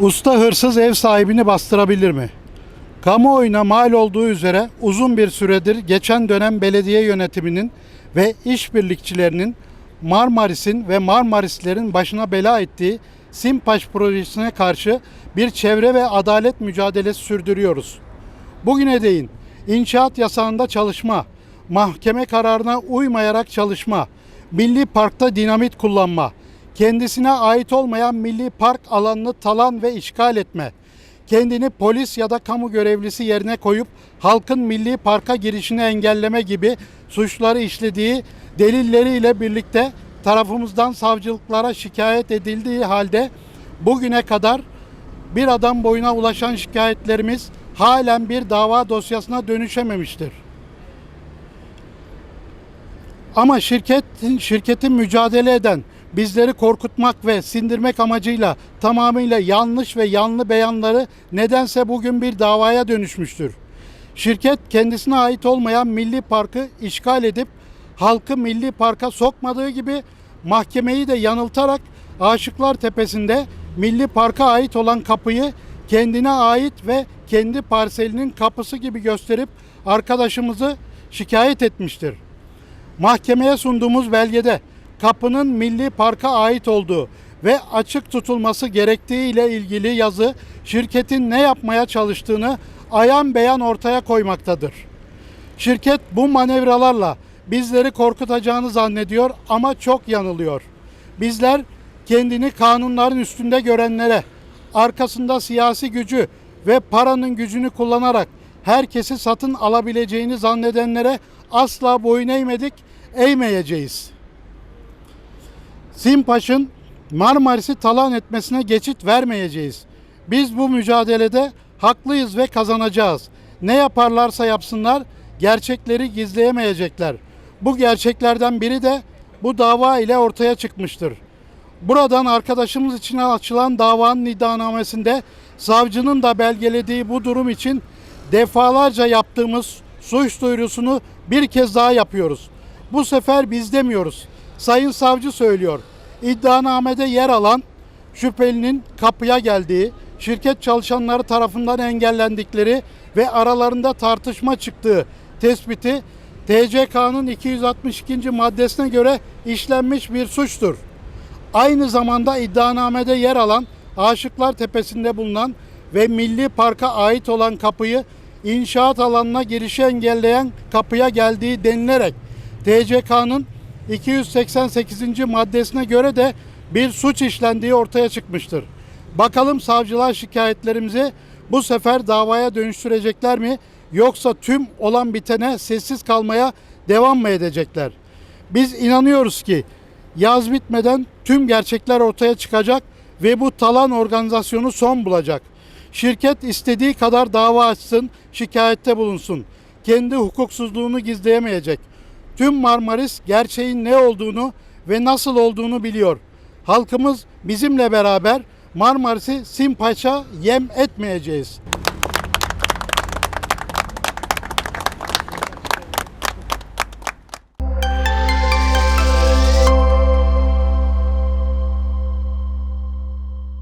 Usta hırsız ev sahibini bastırabilir mi? Kamuoyuna mal olduğu üzere uzun bir süredir geçen dönem belediye yönetiminin ve işbirlikçilerinin Marmaris'in ve Marmarislerin başına bela ettiği Simpaş projesine karşı bir çevre ve adalet mücadelesi sürdürüyoruz. Bugüne değin inşaat yasağında çalışma, mahkeme kararına uymayarak çalışma, milli parkta dinamit kullanma, kendisine ait olmayan milli park alanını talan ve işgal etme, kendini polis ya da kamu görevlisi yerine koyup halkın milli parka girişini engelleme gibi suçları işlediği delilleriyle birlikte tarafımızdan savcılıklara şikayet edildiği halde bugüne kadar bir adam boyuna ulaşan şikayetlerimiz halen bir dava dosyasına dönüşememiştir. Ama şirketin şirketin mücadele eden bizleri korkutmak ve sindirmek amacıyla tamamıyla yanlış ve yanlı beyanları nedense bugün bir davaya dönüşmüştür. Şirket kendisine ait olmayan milli parkı işgal edip halkı milli parka sokmadığı gibi mahkemeyi de yanıltarak Aşıklar Tepesi'nde milli parka ait olan kapıyı kendine ait ve kendi parselinin kapısı gibi gösterip arkadaşımızı şikayet etmiştir. Mahkemeye sunduğumuz belgede kapının milli parka ait olduğu ve açık tutulması gerektiği ile ilgili yazı şirketin ne yapmaya çalıştığını ayan beyan ortaya koymaktadır. Şirket bu manevralarla bizleri korkutacağını zannediyor ama çok yanılıyor. Bizler kendini kanunların üstünde görenlere, arkasında siyasi gücü ve paranın gücünü kullanarak herkesi satın alabileceğini zannedenlere asla boyun eğmedik, eğmeyeceğiz. Simpaş'ın Marmaris'i talan etmesine geçit vermeyeceğiz. Biz bu mücadelede haklıyız ve kazanacağız. Ne yaparlarsa yapsınlar gerçekleri gizleyemeyecekler. Bu gerçeklerden biri de bu dava ile ortaya çıkmıştır. Buradan arkadaşımız için açılan davanın iddianamesinde savcının da belgelediği bu durum için defalarca yaptığımız suç duyurusunu bir kez daha yapıyoruz. Bu sefer biz demiyoruz. Sayın savcı söylüyor. İddianamede yer alan şüphelinin kapıya geldiği, şirket çalışanları tarafından engellendikleri ve aralarında tartışma çıktığı tespiti TCK'nın 262. maddesine göre işlenmiş bir suçtur. Aynı zamanda iddianamede yer alan Aşıklar Tepesi'nde bulunan ve Milli Park'a ait olan kapıyı inşaat alanına girişi engelleyen kapıya geldiği denilerek TCK'nın 288. maddesine göre de bir suç işlendiği ortaya çıkmıştır. Bakalım savcılar şikayetlerimizi bu sefer davaya dönüştürecekler mi yoksa tüm olan bitene sessiz kalmaya devam mı edecekler? Biz inanıyoruz ki yaz bitmeden tüm gerçekler ortaya çıkacak ve bu talan organizasyonu son bulacak. Şirket istediği kadar dava açsın, şikayette bulunsun. Kendi hukuksuzluğunu gizleyemeyecek. Tüm Marmaris gerçeğin ne olduğunu ve nasıl olduğunu biliyor. Halkımız bizimle beraber Marmaris'i Simpaş'a yem etmeyeceğiz.